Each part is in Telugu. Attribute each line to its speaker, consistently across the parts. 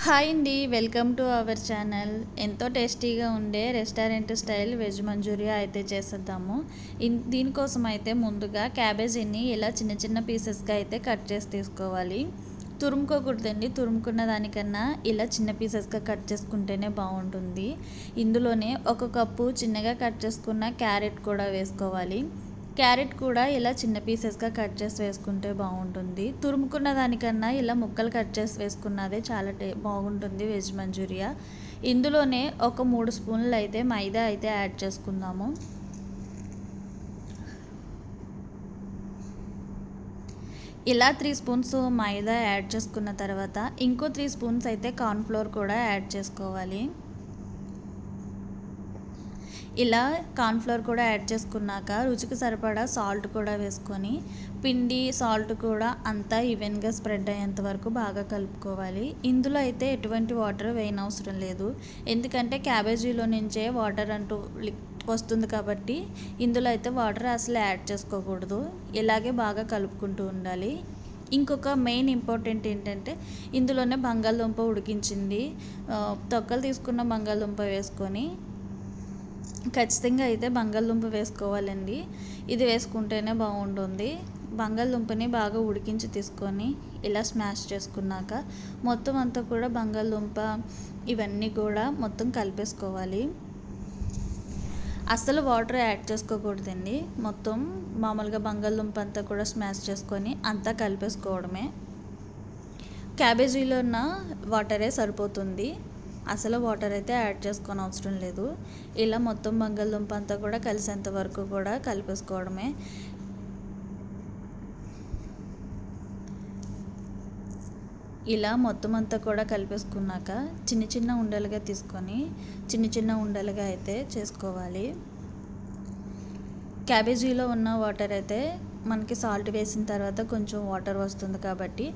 Speaker 1: హాయ్ అండి వెల్కమ్ టు అవర్ ఛానల్. ఎంతో టేస్టీగా ఉండే రెస్టారెంట్ స్టైల్ వెజ్ మంచూరియా అయితే చేసేద్దాము. ఇన్ దీనికోసం అయితే ముందుగా క్యాబేజీని ఇలా చిన్న చిన్న పీసెస్గా అయితే కట్ చేసి తీసుకోవాలి. తురుముకోకూడదండి. తురుముకున్న దానికన్నా ఇలా చిన్న పీసెస్గా కట్ చేసుకుంటేనే బాగుంటుంది. ఇందులోనే ఒక కప్పు చిన్నగా కట్ చేసుకున్న క్యారెట్ కూడా వేసుకోవాలి. క్యారెట్ కూడా ఇలా చిన్న పీసెస్గా కట్ చేసి వేసుకుంటే బాగుంటుంది. తురుముకున్న దానికన్నా ఇలా ముక్కలు కట్ చేసి వేసుకున్నదే చాలా టే బాగుంటుంది వెజ్ మంచూరియా. ఇందులోనే ఒక మూడు స్పూన్లు అయితే మైదా అయితే యాడ్ చేసుకుందాము. ఇలా త్రీ స్పూన్స్ మైదా యాడ్ చేసుకున్న తర్వాత ఇంకో త్రీ స్పూన్స్ అయితే కార్న్ఫ్లోర్ కూడా యాడ్ చేసుకోవాలి. ఇలా కార్న్ఫ్లోర్ కూడా యాడ్ చేసుకున్నాక రుచికి సరిపడా సాల్ట్ కూడా వేసుకొని పిండి సాల్ట్ కూడా అంతా ఈవెన్గా స్ప్రెడ్ అయ్యేంత వరకు బాగా కలుపుకోవాలి. ఇందులో అయితే ఎటువంటి వాటర్ వేయనవసరం లేదు. ఎందుకంటే క్యాబేజీలో నుంచే వాటర్ అంటూ వస్తుంది కాబట్టి ఇందులో అయితే వాటర్ అసలు యాడ్ చేసుకోకూడదు. ఇలాగే బాగా కలుపుకుంటూ ఉండాలి. ఇంకొక మెయిన్ ఇంపార్టెంట్ ఏంటంటే ఇందులోనే బంగాళదుంప ఉడికించింది. తొక్కలు తీసుకున్న బంగాళదుంప వేసుకొని ఖచ్చితంగా అయితే బంగాళదుంప వేసుకోవాలండి. ఇది వేసుకుంటేనే బాగుంటుంది. బంగాళదుంపని బాగా ఉడికించి తీసుకొని ఇలా స్మాష్ చేసుకున్నాక మొత్తం అంతా కూడా బంగాళదుంప ఇవన్నీ కూడా మొత్తం కలిపేసుకోవాలి. అస్సలు వాటర్ యాడ్ చేసుకోకూడదండి. మొత్తం మామూలుగా బంగాళదుంప అంతా కూడా స్మాష్ చేసుకొని అంతా కలిపేసుకోవడమే. క్యాబేజీలో ఉన్న వాటరే సరిపోతుంది. అసలు వాటర్ అయితే యాడ్ చేసుకొని అవసరం లేదు. ఇలా మొత్తం బంగాళదుంప అంతా కూడా కలిసేంత వరకు కూడా కలిపేసుకోవడమే. ఇలా మొత్తం అంతా కూడా కలిపేసుకున్నాక చిన్న చిన్న ఉండలుగా తీసుకొని చిన్న చిన్న ఉండలుగా అయితే చేసుకోవాలి. క్యాబేజీలో ఉన్న వాటర్ అయితే మనకి సాల్ట్ వేసిన తర్వాత కొంచెం వాటర్ వస్తుంది కాబట్టి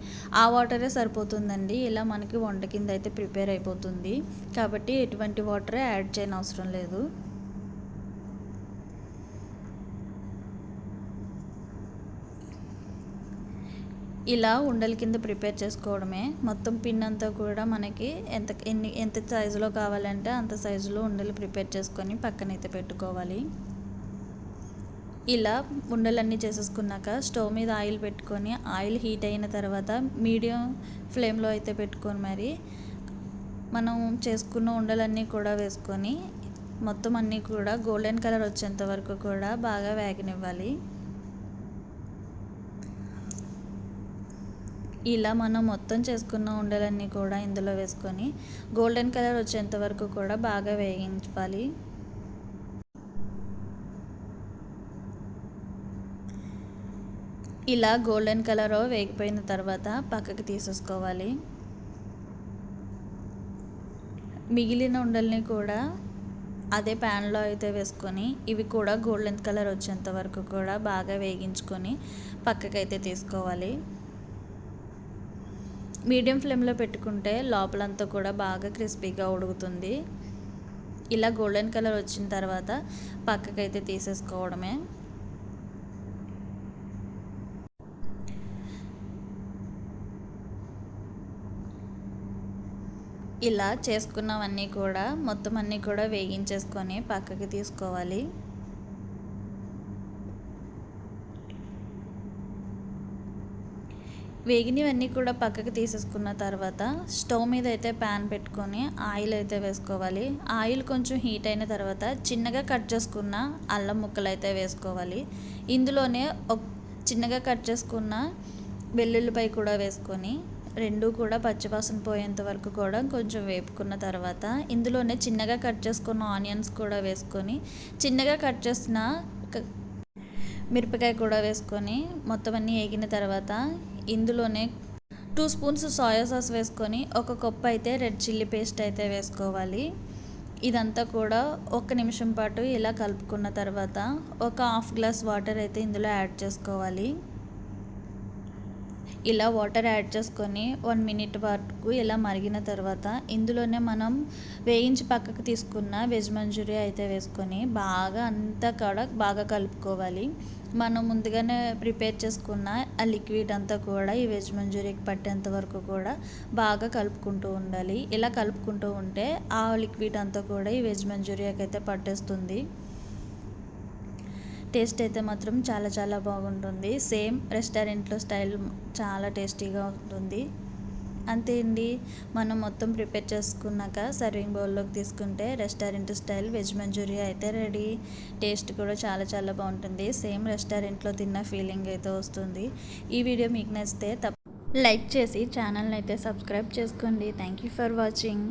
Speaker 1: ఆ వాటరే సరిపోతుందండి. ఇలా మనకి వంట కింద అయితే ప్రిపేర్ అయిపోతుంది. కాబట్టి ఎటువంటి వాటరే యాడ్ చేయని అవసరం లేదు. ఇలా ఉండల కింద ప్రిపేర్ చేసుకోవడమే. మొత్తం పిన్ అంతా కూడా మనకి ఎంత ఎన్ని ఎంత సైజులో కావాలంటే అంత సైజులో ఉండలు ప్రిపేర్ చేసుకొని పక్కనైతే పెట్టుకోవాలి. ఇలా ఉండలన్నీ చేసేసుకున్నాక స్టవ్ మీద ఆయిల్ పెట్టుకొని ఆయిల్ హీట్ అయిన తర్వాత మీడియం ఫ్లేమ్లో అయితే పెట్టుకొని మరి మనం చేసుకున్న ఉండలన్నీ కూడా వేసుకొని మొత్తం అన్నీ కూడా గోల్డెన్ కలర్ వచ్చేంత వరకు కూడా బాగా వేగనివ్వాలి. ఇలా మనం మొత్తం చేసుకున్న ఉండలన్నీ కూడా ఇందులో వేసుకొని గోల్డెన్ కలర్ వచ్చేంత వరకు కూడా బాగా వేగించాలి ఇలా గోల్డెన్ కలర్ వేగిపోయిన తర్వాత పక్కకి తీసేసుకోవాలి. మిగిలిన ఉండల్ని కూడా అదే ప్యాన్లో అయితే వేసుకొని ఇవి కూడా గోల్డెన్ కలర్ వచ్చేంత వరకు కూడా బాగా వేగించుకొని పక్కకైతే తీసుకోవాలి. మీడియం ఫ్లేమ్లో పెట్టుకుంటే లోపలంతా కూడా బాగా క్రిస్పీగా ఉడుకుతుంది. ఇలా గోల్డెన్ కలర్ వచ్చిన తర్వాత పక్కకైతే తీసేసుకోవడమే. ఇలా చేసుకున్నవన్నీ కూడా మొత్తం అన్నీ కూడా వేగించేసుకొని పక్కకి తీసుకోవాలి. వేగినవన్నీ కూడా పక్కకి తీసేసుకున్న తర్వాత స్టవ్ మీద అయితే ప్యాన్ పెట్టుకొని ఆయిల్ అయితే వేసుకోవాలి. ఆయిల్ కొంచెం హీట్ అయిన తర్వాత చిన్నగా కట్ చేసుకున్న అల్లం ముక్కలు అయితే వేసుకోవాలి. ఇందులోనే చిన్నగా కట్ చేసుకున్న వెల్లుల్లిపై కూడా వేసుకొని రెండు కూడా పచ్చివాసన పోయేంత వరకు కూడా కొంచెం వేపుకున్న తర్వాత ఇందులోనే చిన్నగా కట్ చేసుకున్న ఆనియన్స్ కూడా వేసుకొని చిన్నగా కట్ చేసిన మిరపకాయ కూడా వేసుకొని మొత్తం అన్నీ వేగిన తర్వాత ఇందులోనే టూ స్పూన్స్ సోయా సాస్ వేసుకొని ఒక కప్పు అయితే రెడ్ చిల్లీ పేస్ట్ అయితే వేసుకోవాలి. ఇదంతా కూడా ఒక నిమిషం పాటు ఇలా కలుపుకున్న తర్వాత ఒక హాఫ్ గ్లాస్ వాటర్ అయితే ఇందులో యాడ్ చేసుకోవాలి. ఇలా వాటర్ యాడ్ చేసుకొని వన్ మినిట్ వరకు ఇలా మరిగిన తర్వాత ఇందులోనే మనం వేయించి పక్కకు తీసుకున్న వెజ్ మంచూరియా అయితే వేసుకొని బాగా అంతా కూడా బాగా కలుపుకోవాలి. మనం ముందుగానే ప్రిపేర్ చేసుకున్న ఆ లిక్విడ్ అంతా కూడా ఈ వెజ్ మంచూరియాకి పట్టేంత వరకు కూడా బాగా కలుపుకుంటూ ఉండాలి. ఇలా కలుపుకుంటూ ఉంటే ఆ లిక్విడ్ అంతా కూడా ఈ వెజ్ మంచూరియాకి అయితే పట్టేస్తుంది. టేస్ట్ అయితే మాత్రం చాలా చాలా బాగుంటుంది. సేమ్ రెస్టారెంట్లో స్టైల్ చాలా టేస్టీగా ఉంటుంది. అంతే అండి. మనం మొత్తం ప్రిపేర్ చేసుకున్నాక సర్వింగ్ బౌల్లోకి తీసుకుంటే రెస్టారెంట్ స్టైల్ వెజ్ మంచూరియా అయితే రెడీ. టేస్ట్ కూడా చాలా చాలా బాగుంటుంది. సేమ్ రెస్టారెంట్లో తిన్న ఫీలింగ్ అయితే వస్తుంది. ఈ వీడియో మీకు నచ్చితే తప్ప లైక్ చేసి ఛానల్ని అయితే సబ్స్క్రైబ్ చేసుకోండి. Thank you for watching.